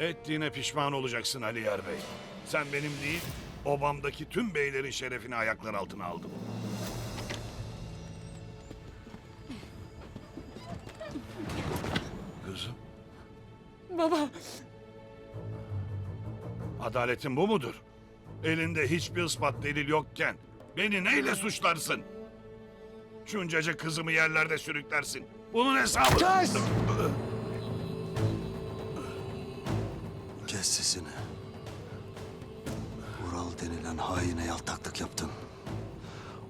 Ettiğine pişman olacaksın Ali Yer Bey. Sen benim değil, obamdaki tüm beylerin şerefini ayaklar altına aldın. Kızım, Baba, adaletin bu mudur? Elinde hiçbir ispat delil yokken beni neyle suçlarsın? Şuncacık kızımı yerlerde sürüklersin. Bunun hesabı... Kes! Kes sesini. Ural denilen haine yaltaklık yaptın.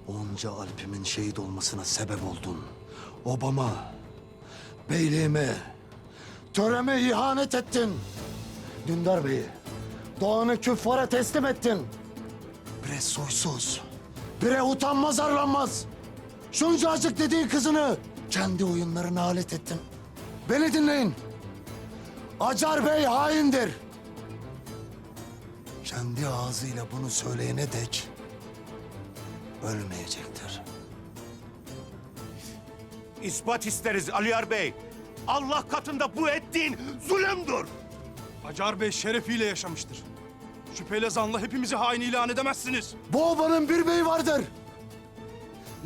Onca Alp'imin şehit olmasına sebep oldun. Obama, beyliğime, töreme ihanet ettin. Dündar Bey'i, Doğan'ı küffara teslim ettin. Bre soysuz, bre utanmaz arlanmaz. Şuncacık dediğin kızını kendi oyunlarına alet ettin. Beni dinleyin. Acar Bey haindir. Kendi ağzıyla bunu söyleyene dek ölmeyecektir. İspat isteriz Aliyar Bey. Allah katında bu ettiğin zulümdür. Acar Bey şerefiyle yaşamıştır. Şüpheyle zanla hepimizi hain ilan edemezsiniz. Bu obanın bir beyi vardır.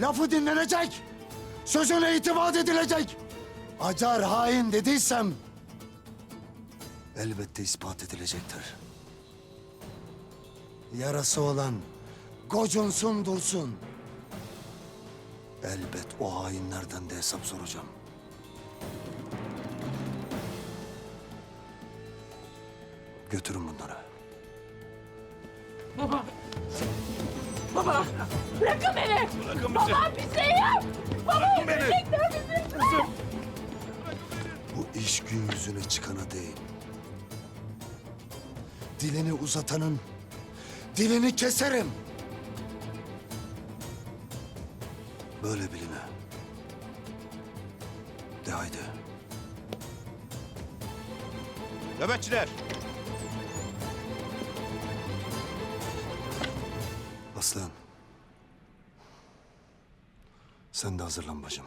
Lafı dinlenecek. Sözüne itimat edilecek. Acar hain dediysem elbette ispat edilecektir. Yarası olan gocunsun dursun. Elbet o hainlerden de hesap soracağım. Götürün bunları. baba. Baba, bırakın beni. Bırakın bizi. Baba bir şey yap. Baba Bırakın beni. öldürecekler bizi. Bu iş gün yüzüne çıkana değil. Dilini uzatanın dilini keserim. Böyle biline. De haydi. Nöbetçiler. Aslan. Sen de hazırlan bacım.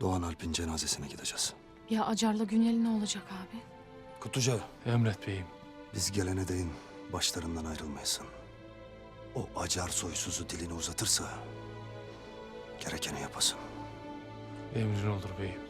Doğan Alp'in cenazesine gideceğiz. Ya Acar'la Günel'in ne olacak abi? Kutuca, Emret beyim. biz gelene değin başlarından ayrılmayasın. O acar soysuzu dilini uzatırsa gerekeni yapasın. Emrin olur beyim.